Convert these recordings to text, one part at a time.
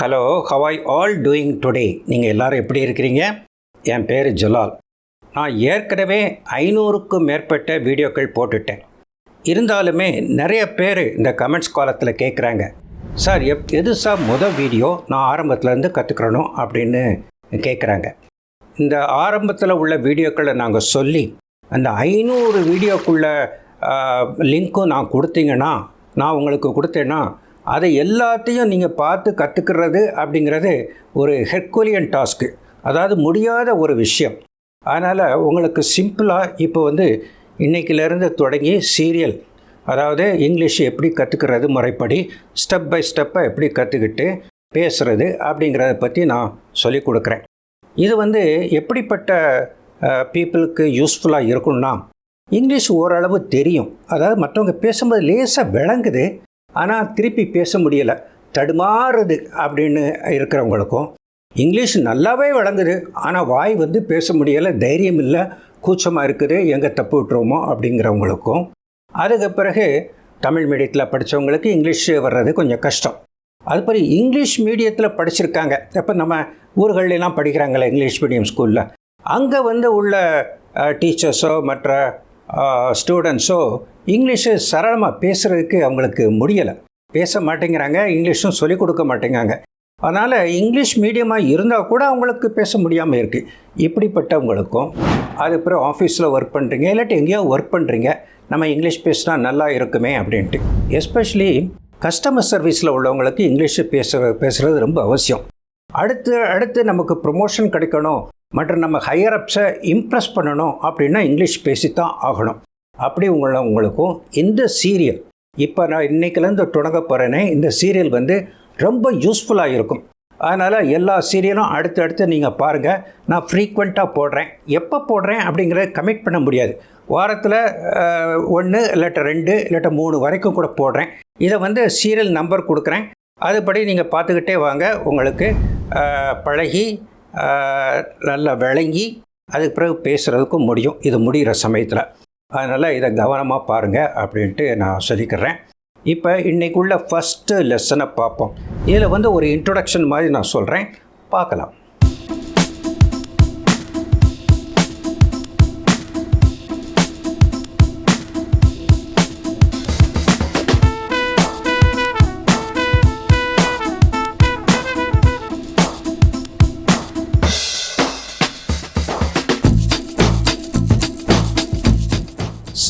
Hello how are you all doing today நீங்கள் எல்லோரும் எப்படி இருக்கிறீங்க? என் பேர் ஜலால். நான் ஏற்கனவே ஐநூறுக்கும் மேற்பட்ட வீடியோக்கள் போட்டுட்டேன். இருந்தாலுமே நிறைய பேர் இந்த கமெண்ட்ஸ் காலத்தில் கேட்குறாங்க சார் எப் எது சார் முதல் வீடியோ நான் ஆரம்பத்துலேருந்து கற்றுக்கிறணும் அப்படின்னு கேட்குறாங்க இந்த ஆரம்பத்தில் உள்ள வீடியோக்களை நாங்கள் சொல்லி அந்த ஐநூறு வீடியோக்குள்ள லிங்க்கும் நான் கொடுத்தீங்கன்னா நான் உங்களுக்கு கொடுத்தேன்னா அதை எல்லாத்தையும் நீங்கள் பார்த்து கற்றுக்கிறது அப்படிங்கிறது ஒரு ஹெர்கோலியன் டாஸ்க்கு அதாவது முடியாத ஒரு விஷயம். அதனால் உங்களுக்கு சிம்பிளாக இப்போ வந்து இன்றைக்கிலேருந்து தொடங்கி சீரியல் அதாவது இங்கிலீஷ் எப்படி கற்றுக்கிறது முறைப்படி ஸ்டெப் பை ஸ்டெப்பை எப்படி கற்றுக்கிட்டு பேசுகிறது அப்படிங்கிறத பற்றி நான் சொல்லிக் கொடுக்குறேன். இது வந்து எப்படிப்பட்ட பீப்புளுக்கு யூஸ்ஃபுல்லாக இருக்கும்னா இங்கிலீஷ் ஓரளவு தெரியும். அதாவது மற்றவங்க பேசும்போது லேசாக விளங்குது ஆனால் திருப்பி பேச முடியலை. தடுமாறுது அப்படின்னு இருக்கிறவங்களுக்கும் இங்கிலீஷ் நல்லாவே வழங்குது. ஆனால் வாய் வந்து பேச முடியலை தைரியம் இல்லை கூச்சமாக இருக்குது எங்கே தப்பு விட்டுருவோமோ அப்படிங்கிறவங்களுக்கும். அதுக்கு பிறகு தமிழ் மீடியத்தில் படித்தவங்களுக்கு இங்கிலீஷ் வர்றது கொஞ்சம் கஷ்டம். அதுபடி இங்கிலீஷ் மீடியத்தில் படிச்சிருக்காங்க. இப்போ நம்ம ஊர்களெலாம் படிக்கிறாங்களே இங்கிலீஷ் மீடியம் ஸ்கூலில் அங்கே வந்து உள்ள டீச்சர்ஸோ மற்ற ஸ்டூடெண்ட்ஸோ இங்கிலீஷு சரளமாக பேசுகிறதுக்கு அவங்களுக்கு முடியலை. பேச மாட்டேங்கிறாங்க இங்கிலீஷும் சொல்லிக் கொடுக்க மாட்டேங்கிறாங்க. அதனால் இங்கிலீஷ் மீடியமாக இருந்தால் கூட அவங்களுக்கு பேச முடியாமல் இருக்குது இப்படிப்பட்டவங்களுக்கும் அது பிறகு ஆஃபீஸில் ஒர்க் பண்ணுறீங்க இல்லாட்டி எங்கேயோ ஒர்க் பண்ணுறீங்க நம்ம இங்கிலீஷ் பேசினா நல்லா இருக்குமே அப்படின்ட்டு. எஸ்பெஷலி கஸ்டமர் சர்வீஸில் உள்ளவங்களுக்கு இங்கிலீஷு பேச பேசுகிறது ரொம்ப அவசியம். அடுத்து அடுத்து நமக்கு ப்ரொமோஷன் கிடைக்கணும். மற்றும் நம்ம ஹையர் அப்ஸை இம்ப்ரெஸ் பண்ணணும் அப்படின்னா இங்கிலீஷ் பேசித்தான் ஆகணும். அப்படி உங்களை உங்களுக்கும் இந்த சீரியல் இப்போ நான் இன்றைக்கிலேருந்து தொடங்க போகிறேனே இந்த சீரியல் வந்து ரொம்ப யூஸ்ஃபுல்லாக இருக்கும். அதனால் எல்லா சீரியலும் அடுத்து அடுத்து நீங்கள் பாருங்கள் நான் ஃப்ரீக்வெண்ட்டாக போடுறேன். எப்போ போடுறேன் அப்படிங்கிறத கமிட் பண்ண முடியாது. வாரத்தில் ஒன்று இல்லாட்ட ரெண்டு இல்லாட்ட மூணு வரைக்கும் கூட போடுறேன். இதை வந்து சீரியல் நம்பர் கொடுக்குறேன். அதுபடி நீங்கள் பார்த்துக்கிட்டே வாங்க. உங்களுக்கு பழகி நல்லா விளங்கி அதுக்கு பிறகு பேசுகிறதுக்கும் முடியும். இது முடிகிற சமயத்தில். அதனால் இதை கவனமாக பாருங்கள் அப்படின்ட்டு நான் சொல்லிக்கிறேன். இப்போ இன்றைக்குள்ள ஃபஸ்ட்டு லெசனை பார்ப்போம். இதில் வந்து ஒரு இன்ட்ரொடக்ஷன் மாதிரி நான் சொல்கிறேன் பார்க்கலாம்.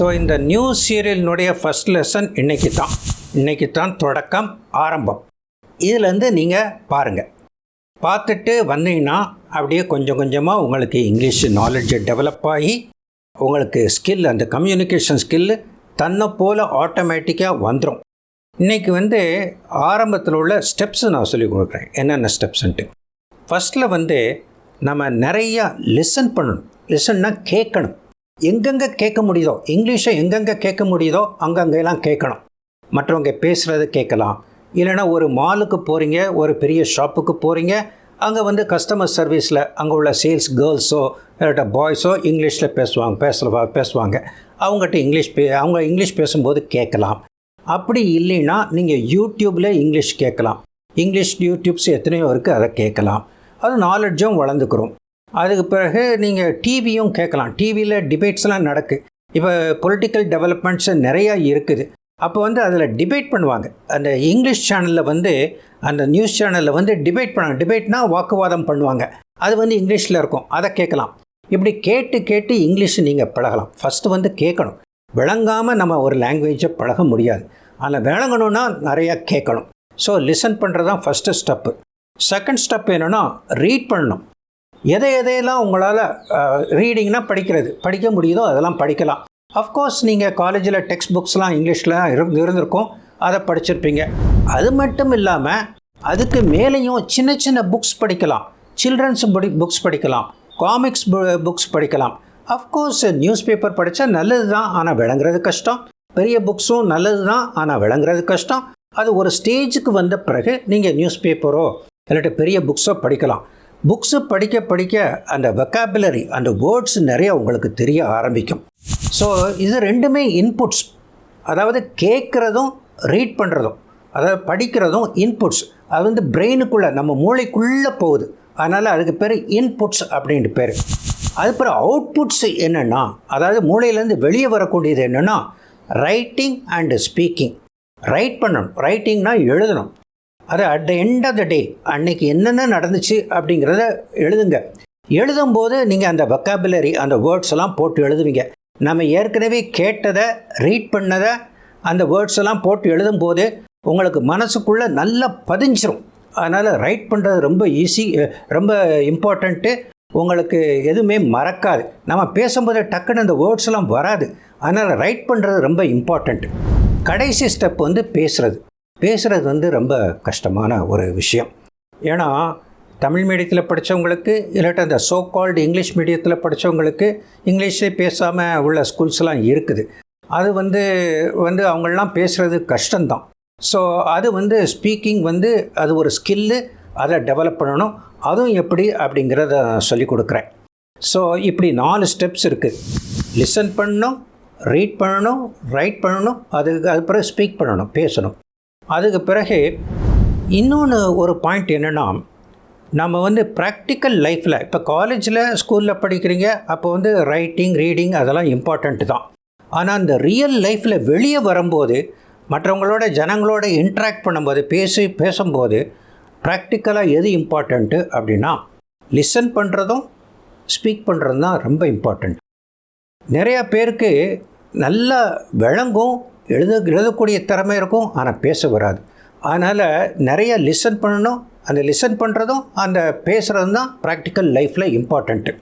ஸோ இந்த நியூ சீரியலினுடைய ஃபஸ்ட் லெசன் இன்றைக்கி தான் இன்றைக்கி தான் தொடக்கம் ஆரம்பம். இதுலேருந்து நீங்கள் பாருங்கள் பார்த்துட்டு வந்தீங்கன்னா அப்படியே கொஞ்சம் கொஞ்சமாக உங்களுக்கு இங்கிலீஷ் நாலேஜ் டெவலப் ஆகி உங்களுக்கு ஸ்கில் அந்த கம்யூனிகேஷன் ஸ்கில்லு தன்னை போல் ஆட்டோமேட்டிக்காக வந்துடும் இன்றைக்கி வந்து ஆரம்பத்தில் உள்ள ஸ்டெப்ஸு நான் சொல்லிக் கொடுக்குறேன். என்னென்ன ஸ்டெப்ஸுன்ட்டு ஃபஸ்ட்டில் வந்து நம்ம நிறையா லிசன் பண்ணணும். லிசன்னா கேட்கணும். எங்கெங்கே கேட்க முடியுதோ இங்கிலீஷை எங்கெங்கே கேட்க முடியுதோ அங்கங்கெல்லாம் கேட்கணும். மற்றவங்க பேசுகிறத கேட்கலாம். இல்லைனா ஒரு மாலுக்கு போகிறீங்க ஒரு பெரிய ஷாப்புக்கு போகிறீங்க அங்கே வந்து கஸ்டமர் சர்வீஸில் அங்கே உள்ள சேல்ஸ் கேர்ள்ஸோ இல்லாட்ட பாய்ஸோ இங்கிலீஷில் பேசுவாங்க பேசுவா பேசுவாங்க. அவங்ககிட்ட இங்கிலீஷ் பே அவங்க இங்கிலீஷ் பேசும்போது கேட்கலாம். அப்படி இல்லைன்னா நீங்கள் யூடியூப்பில் இங்கிலீஷ் கேட்கலாம். இங்கிலீஷ் யூடியூப்ஸ் எத்தனையோ இருக்குது அதை கேட்கலாம். அது நாலெட்ஜும் வளர்ந்துக்கிறோம். அதுக்கு பிறகு நீங்கள் டிவியும் கேட்கலாம். டிவியில் டிபேட்ஸ்லாம் நடக்கு. இப்போ பொலிட்டிக்கல் டெவலப்மெண்ட்ஸ் நிறையா இருக்குது. அப்போ வந்து அதில் டிபேட் பண்ணுவாங்க. அந்த இங்கிலீஷ் சேனலில் வந்து அந்த நியூஸ் சேனலில் வந்து டிபேட் பண்ணுவாங்க. டிபேட்னால் வாக்குவாதம் பண்ணுவாங்க. அது வந்து இங்கிலீஷில் இருக்கும். அதை கேட்கலாம். இப்படி கேட்டு கேட்டு இங்கிலீஷ் நீங்கள் பழகலாம். ஃபஸ்ட்டு வந்து கேட்கணும். விளங்காமல் நம்ம ஒரு லாங்குவேஜை பழக முடியாது. அதில் விளங்கணுன்னா நிறையா கேட்கணும். ஸோ லிசன் பண்ணுறது தான் ஃபஸ்ட்டு ஸ்டெப்பு செகண்ட் ஸ்டெப் என்னென்னா ரீட் பண்ணணும். எதை எதையெல்லாம் உங்களால் ரீடிங்னால் படிக்கிறது படிக்க முடியுதோ அதெல்லாம் படிக்கலாம். அஃப்கோர்ஸ் நீங்கள் காலேஜில் டெக்ஸ்ட் புக்ஸ்லாம் இங்கிலீஷில் இருந்து இருந்திருக்கும் அதை படிச்சிருப்பீங்க. அது மட்டும் இல்லாமல் அதுக்கு மேலேயும் சின்ன சின்ன புக்ஸ் படிக்கலாம். சில்ட்ரன்ஸ் படி புக்ஸ் படிக்கலாம். காமிக்ஸ் புக்ஸ் படிக்கலாம். அஃப்கோர்ஸ் நியூஸ் பேப்பர் படித்தா நல்லது தான் ஆனால் விளங்குறது கஷ்டம். பெரிய புக்ஸும் நல்லது தான் ஆனால் விளங்குறது கஷ்டம். அது ஒரு ஸ்டேஜுக்கு வந்த பிறகு நீங்கள் நியூஸ் பேப்பரோ இல்லாட்டி பெரிய புக்ஸோ படிக்கலாம். புக்ஸு படிக்க படிக்க அந்த வெக்காபுலரி அந்த வேர்ட்ஸ் நிறைய உங்களுக்கு தெரிய ஆரம்பிக்கும். ஸோ இது ரெண்டுமே இன்புட்ஸ் அதாவது கேட்குறதும் ரீட் பண்ணுறதும் அதாவது படிக்கிறதும் இன்புட்ஸ் அது வந்து பிரெயினுக்குள்ளே நம்ம மூளைக்குள்ளே போகுது. அதனால் அதுக்கு பேர் இன்புட்ஸ் அப்படின்ட்டு பேர். அதுக்கப்புறம் அவுட்புட்ஸ் என்னென்னா அதாவது மூளையிலேருந்து வெளியே வரக்கூடியது என்னென்னா ரைட்டிங் அண்டு ஸ்பீக்கிங் ரைட் பண்ணணும். ரைட்டிங்னால் எழுதணும். அது at the end of the day அன்னைக்கு என்னென்ன நடந்துச்சு அப்படிங்கிறத எழுதுங்க. எழுதும்போது நீங்கள் அந்த வக்காபுலரி அந்த வேர்ட்ஸ் எல்லாம் போட்டு எழுதுவீங்க. நம்ம ஏற்கனவே கேட்டதை ரீட் பண்ணதை அந்த வேர்ட்ஸ் எல்லாம் போட்டு எழுதும்போது உங்களுக்கு மனசுக்குள்ளே நல்லா பதிஞ்சிரும். அதனால் ரைட் பண்ணுறது ரொம்ப ஈஸி ரொம்ப இம்பார்ட்டண்ட்டு உங்களுக்கு எதுவுமே மறக்காது. நம்ம பேசும்போது டக்குன்னு அந்த வேர்ட்ஸ் எல்லாம் வராது. அதனால் ரைட் பண்ணுறது ரொம்ப இம்பார்ட்டண்ட் கடைசி ஸ்டெப் வந்து பேசுகிறது பேசுகிறது வந்து ரொம்ப கஷ்டமான ஒரு விஷயம். ஏன்னா தமிழ் மீடியத்தில் படித்தவங்களுக்கு இல்லாட்ட அந்த சோ கால்டு இங்கிலீஷ் மீடியத்தில் படித்தவங்களுக்கு இங்கிலீஷே பேசாமல் உள்ள ஸ்கூல்ஸ்லாம் இருக்குது. அது வந்து வந்து அவங்களெலாம் பேசுகிறது கஷ்டம்தான். ஸோ அது வந்து ஸ்பீக்கிங் வந்து அது ஒரு ஸ்கில்லு அதை டெவலப் பண்ணணும். அதுவும் எப்படி அப்படிங்கிறத சொல்லிக் கொடுக்குறேன். ஸோ இப்படி நாலு ஸ்டெப்ஸ் இருக்குது லிசன் பண்ணணும் ரீட் பண்ணணும் ரைட் பண்ணணும் அதுக்கு அது பிறகு ஸ்பீக் பண்ணணும் பேசணும். அதுக்கு பிறகு இன்னொன்று ஒரு பாயிண்ட் என்னென்னா நம்ம வந்து ப்ராக்டிக்கல் லைஃப்பில் இப்போ காலேஜில் ஸ்கூலில் படிக்கிறீங்க அப்போ வந்து ரைட்டிங் ரீடிங் அதெல்லாம் இம்பார்ட்டண்ட்டு தான். ஆனால் அந்த ரியல் லைஃப்பில் வெளியே வரும்போது மற்றவங்களோட ஜனங்களோட இன்ட்ராக்ட் பண்ணும்போது பேசி பேசும்போது ப்ராக்டிக்கலாக எது இம்பார்ட்டண்ட்டு அப்படின்னா லிசன் பண்ணுறதும் ஸ்பீக் பண்ணுறதும் தான் ரொம்ப இம்பார்ட்டண்ட் நிறையா பேருக்கு நல்லா விளங்கும் எழுத எழுதக்கூடிய திறமை இருக்கும் ஆனால் பேச வராது. அதனால் நிறைய லிசன் பண்ணணும். அந்த லிசன் பண்ணுறதும் அந்த பேசுகிறதும் தான் ப்ராக்டிக்கல் லைஃப்பில் இம்பார்ட்டண்ட்டு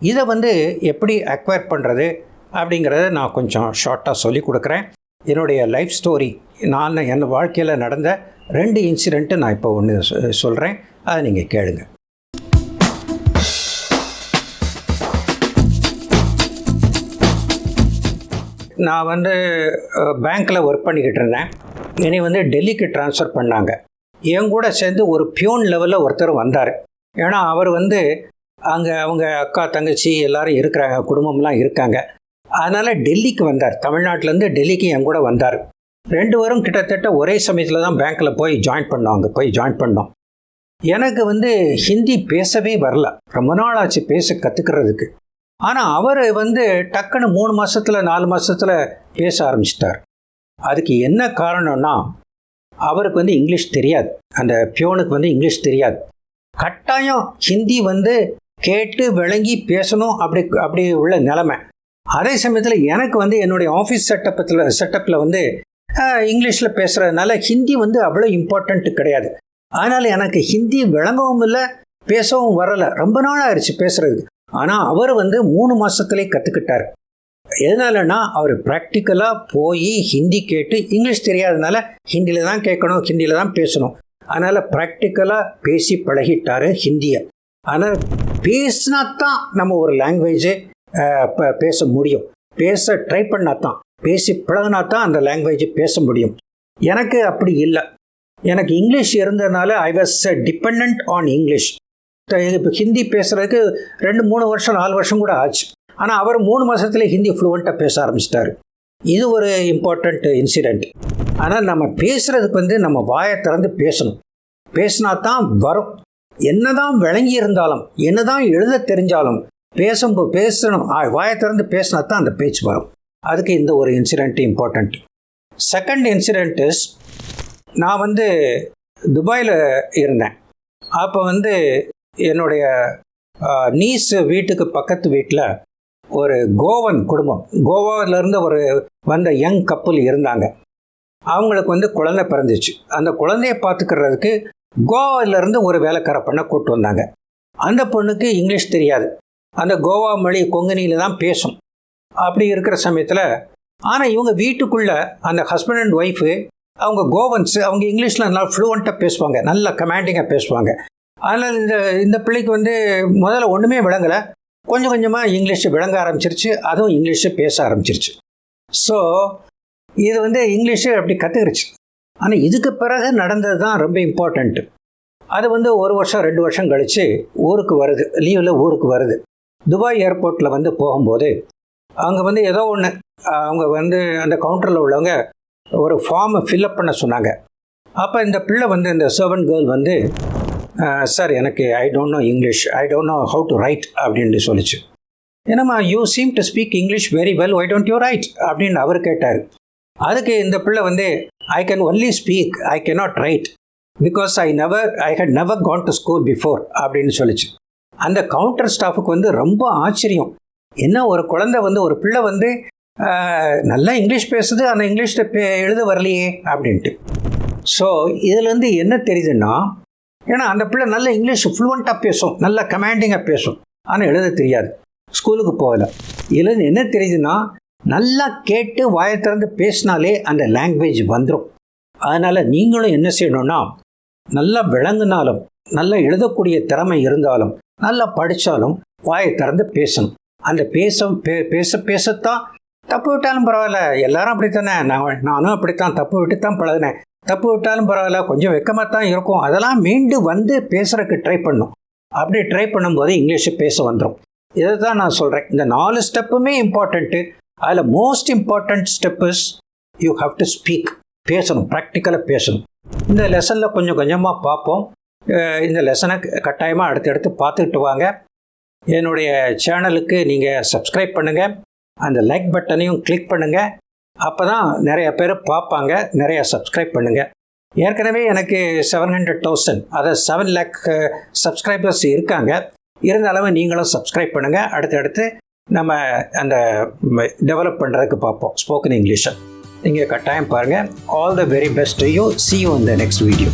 இதை வந்து எப்படி அக்வயர் பண்ணுறது அப்படிங்கிறத நான் கொஞ்சம் ஷார்ட்டாக சொல்லி கொடுக்குறேன். என்னுடைய லைஃப் ஸ்டோரி நான் என் வாழ்க்கையில் நடந்த ரெண்டு இன்சிடெண்ட்டு நான் இப்போ ஒன்று சொல்கிறேன் அதை நீங்கள் கேளுங்கள் நான் வந்து பேங்க்கில் ஒர்க் பண்ணிக்கிட்டு இருந்தேன். என்னை வந்து டெல்லிக்கு ட்ரான்ஸ்ஃபர் பண்ணாங்க. என் கூட சேர்ந்து ஒரு பியூன் லெவலில் ஒருத்தர் வந்தார். ஏன்னா அவர் வந்து அங்கே அவங்க அக்கா தங்கச்சி எல்லாரும் இருக்கிறாங்க குடும்பம்லாம் இருக்காங்க. அதனால் டெல்லிக்கு வந்தார். தமிழ்நாட்டிலேருந்து டெல்லிக்கு என் கூட வந்தார். ரெண்டு பேரும் கிட்டத்தட்ட ஒரே சமயத்தில் தான் பேங்க்கில் போய் ஜாயின் பண்ணோம். அங்கே போய் ஜாயின் பண்ணோம். எனக்கு வந்து ஹிந்தி பேசவே வரல. ரொம்ப நாள் ஆச்சு பேச கற்றுக்கிறதுக்கு ஆனால் அவர் வந்து டக்குன்னு மூணு மாதத்தில் நாலு மாதத்தில் பேச ஆரம்பிச்சிட்டார். அதுக்கு என்ன காரணம்னா அவருக்கு வந்து இங்கிலீஷ் தெரியாது. அந்த பியோனுக்கு வந்து இங்கிலீஷ் தெரியாது. கட்டாயம் ஹிந்தி வந்து கேட்டு விளங்கி பேசணும் அப்படி அப்படி உள்ள நிலமை. அதே சமயத்தில் எனக்கு வந்து என்னுடைய ஆஃபீஸ் செட்டப்பத்தில் செட்டப்பில் வந்து இங்கிலீஷில் பேசுகிறதுனால ஹிந்தி வந்து அவ்வளோ இம்பார்ட்டண்ட்டு கிடையாது. அதனால் எனக்கு ஹிந்தி விளங்கவும் இல்லை பேசவும் வரலை. ரொம்ப நாள் ஆயிடுச்சு பேசுகிறதுக்கு ஆனால் அவர் வந்து மூணு மாதத்துலேயே கற்றுக்கிட்டார் எதனாலனா அவர் ப்ராக்டிக்கலாக போய் ஹிந்தி கேட்டு இங்கிலீஷ் தெரியாதனால ஹிந்தியில் தான் கேட்கணும் ஹிந்தியில் தான் பேசணும். அதனால் ப்ராக்டிக்கலாக பேசி பழகிட்டார் ஹிந்தியை. ஆனால் பேசினா தான் நம்ம ஒரு லாங்குவேஜை பேச முடியும். பேச ட்ரை பண்ணா தான் பேசி பழகினா தான் அந்த லாங்குவேஜ் பேச முடியும். எனக்கு அப்படி இல்லை. எனக்கு இங்கிலீஷ் இருந்ததுனால I was depend on English இப்போ ஹிந்தி பேசுகிறதுக்கு ரெண்டு மூணு வருஷம் நாலு வருஷம் கூட ஆச்சு. ஆனால் அவர் மூணு மாதத்துல ஹிந்தி ஃப்ளூவெண்ட்டாக பேச ஆரம்பிச்சிட்டாரு. இது ஒரு இம்பார்ட்டண்ட் இன்சிடெண்ட் ஆனால் நம்ம பேசுகிறதுக்கு வந்து நம்ம வாயை திறந்து பேசணும். பேசினா தான் வரும். என்னதான் விளங்கி இருந்தாலும் என்னதான் எழுத தெரிஞ்சாலும் பேசும் பேசணும் வாயை திறந்து பேசினா தான் அந்த பேச்சு வரும். அதுக்கு இந்த ஒரு incident important second incident is நான் வந்து துபாயில் இருந்தேன். அப்போ வந்து என்னுடைய நீஸ் வீட்டுக்கு பக்கத்து வீட்டில் ஒரு கோவன் குடும்பம். கோவாவிலேருந்து ஒரு வந்த யங் கப்புள் இருந்தாங்க. அவங்களுக்கு வந்து குழந்தை பிறந்துச்சு. அந்த குழந்தைய பார்த்துக்கிறதுக்கு கோவாவிலேருந்து ஒரு வேலைக்கார பண்ண கூப்பிட்டு வந்தாங்க. அந்த பொண்ணுக்கு இங்கிலீஷ் தெரியாது. அந்த கோவா மொழி கொங்கனியில் தான் பேசும். அப்படி இருக்கிற சமயத்தில் ஆனால் இவங்க வீட்டுக்குள்ளே அந்த ஹஸ்பண்ட் அண்ட் ஒய்ஃபு அவங்க கோவன்ஸ் அவங்க இங்கிலீஷில் நல்லா ஃப்ளூவெண்ட்டாக பேசுவாங்க. நல்லா கமாண்டிங்காக பேசுவாங்க. அதனால் இந்த இந்த பிள்ளைக்கு வந்து முதல்ல ஒன்றுமே விளங்கலை. கொஞ்சம் கொஞ்சமாக இங்கிலீஷ் விளங்க ஆரம்பிச்சிருச்சு. அதுவும் இங்கிலீஷை பேச ஆரம்பிச்சிருச்சு. ஸோ இது வந்து இங்கிலீஷு அப்படி கற்றுக்கிருச்சு ஆனால் இதுக்கு பிறகு நடந்தது தான் ரொம்ப இம்பார்ட்டண்ட்டு அது வந்து ஒரு வருஷம் ரெண்டு வருஷம் கழித்து ஊருக்கு வருது. லீவில் ஊருக்கு வருது. துபாய் ஏர்போர்ட்டில் வந்து போகும்போது அங்கே வந்து ஏதோ ஒன்று அவங்க வந்து அந்த கவுண்டரில் உள்ளவங்க ஒரு ஃபார்மை ஃபில்அப் பண்ண சொன்னாங்க. அப்போ இந்த பிள்ளை வந்து இந்த சர்வன் கேர்ள் வந்து சார் எனக்கு I don't know English I don't know how to write அப்படின்ட்டு சொல்லிச்சு. என்னம்மா you seem to speak English very well why don't you write அப்படின்னு அவர் கேட்டார். அதுக்கு இந்த பிள்ளை வந்து I can only speak I not write because I never I had never gone to school before அப்படின்னு சொல்லிச்சு. அந்த கவுண்டர் ஸ்டாஃபுக்கு வந்து ரொம்ப ஆச்சரியம். என்ன ஒரு குழந்தை வந்து ஒரு பிள்ளை வந்து நல்லா இங்கிலீஷ் பேசுது அந்த இங்கிலீஷில் எழுத வரலையே அப்படின்ட்டு. ஸோ இதுலேருந்து என்ன தெரியுதுன்னா ஏன்னா அந்த பிள்ளை நல்ல இங்கிலீஷ் ஃப்ளூவெண்ட்டாக பேசும் நல்ல கமாண்டிங்காக பேசும். ஆனால் எழுத தெரியாது. ஸ்கூலுக்கு போகலை. எழுது என்ன தெரியுதுன்னா நல்லா கேட்டு வாயை திறந்து பேசினாலே அந்த லாங்குவேஜ் வந்துடும் அதனால் நீங்களும் என்ன செய்யணும்னா நல்லா விளங்குனாலும் நல்லா எழுதக்கூடிய திறமை இருந்தாலும் நல்லா படித்தாலும் வாயை திறந்து பேசணும். அந்த பேச பே பேச பேசத்தான் தப்பு விட்டாலும் பரவாயில்ல. எல்லாரும் அப்படித்தானே? நான் நானும் அப்படித்தான். தப்பு விட்டு தான் பழகினேன். தப்பு விட்டாலும் பரவாயில்ல. கொஞ்சம் வெக்கமாக தான் இருக்கும். அதெல்லாம் மீண்டும் வந்து பேசுறதுக்கு ட்ரை பண்ணும். அப்படி ட்ரை பண்ணும்போது இங்கிலீஷு பேச வந்துடும் இதை தான் நான் சொல்கிறேன் இந்த நாலு ஸ்டெப்புமே இம்பார்ட்டண்ட்டு அதில் most important step is you have to speak பேசணும். ப்ராக்டிக்கலாக பேசணும். இந்த லெசனில் கொஞ்சம் கொஞ்சமாக பார்ப்போம். இந்த லெசனை கட்டாயமாக அடுத்தடுத்து பார்த்துக்கிட்டு வாங்க. என்னுடைய சேனலுக்கு நீங்கள் சப்ஸ்கிரைப் பண்ணுங்கள் அந்த லைக் பட்டனையும் கிளிக் பண்ணுங்கள் அப்போ தான் நிறைய பேர் பார்ப்பாங்க நிறைய சப்ஸ்கிரைப் பண்ணுங்கள் ஏற்கனவே எனக்கு செவன் ஹண்ட்ரட் தௌசண்ட் அதாவது செவன் லேக் சப்ஸ்கிரைபர்ஸ் இருக்காங்க. இருந்தாலும் நீங்களும் சப்ஸ்கிரைப் பண்ணுங்கள் அடுத்தடுத்து நம்ம அந்த டெவலப் பண்ணுறதுக்கு பார்ப்போம். ஸ்போக்கன் இங்கிலீஷை நீங்கள் கட்டாயம் பாருங்கள் all the very best you see you இந்த நெக்ஸ்ட் வீடியோ